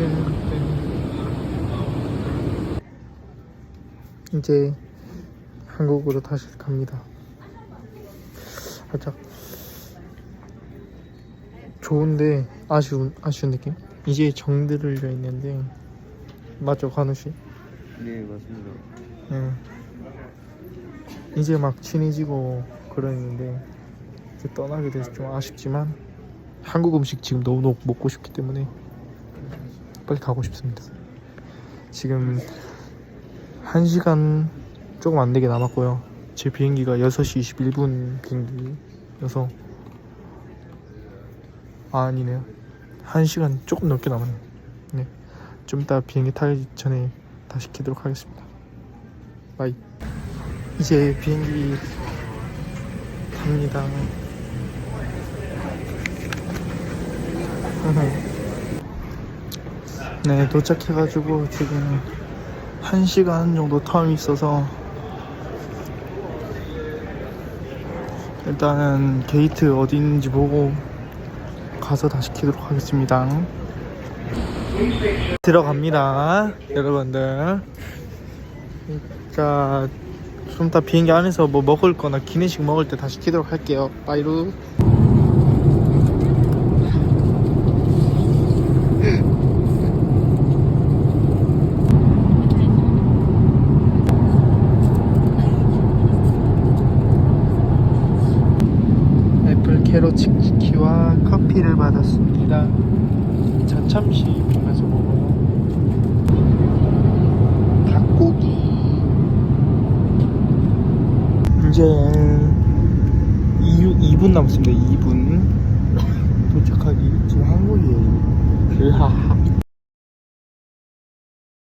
네. 이제 한국으로 다시 갑니다. 살짝 좋은데 아쉬운 아쉬운 느낌? 이제 정들을려 있는데 맞죠, 관우 씨? 네 맞습니다. 네. 이제 막 친해지고 그러는데 떠나게 돼서 좀 아쉽지만 한국 음식 지금 너무너무 먹고 싶기 때문에 빨리 가고 싶습니다. 지금 1시간 조금 안 되게 남았고요. 제 비행기가 6시 21분 비행기여서 아, 아니네요. 1시간 조금 넘게 남았네요. 네. 좀 이따 비행기 타기 전에 다시 키도록 하겠습니다. 바이. 이제 비행기 탑니다. 네, 도착해가지고 지금 1시간 정도 텀이 있어서 일단은 게이트 어디 있는지 보고 가서 다시 키도록 하겠습니다. 들어갑니다, 여러분들. 자, 좀 이따 비행기 안에서 뭐 먹을 거나 기내식 먹을 때 다시 키도록 할게요. 빠이루. 캐로 치키키와 커피를 받았습니다. 저 참시 보면서 먹어요. 닭고기. 이제 2, 2분 남았습니다. 2분. 도착하기 지금 한국이에요. 으하하.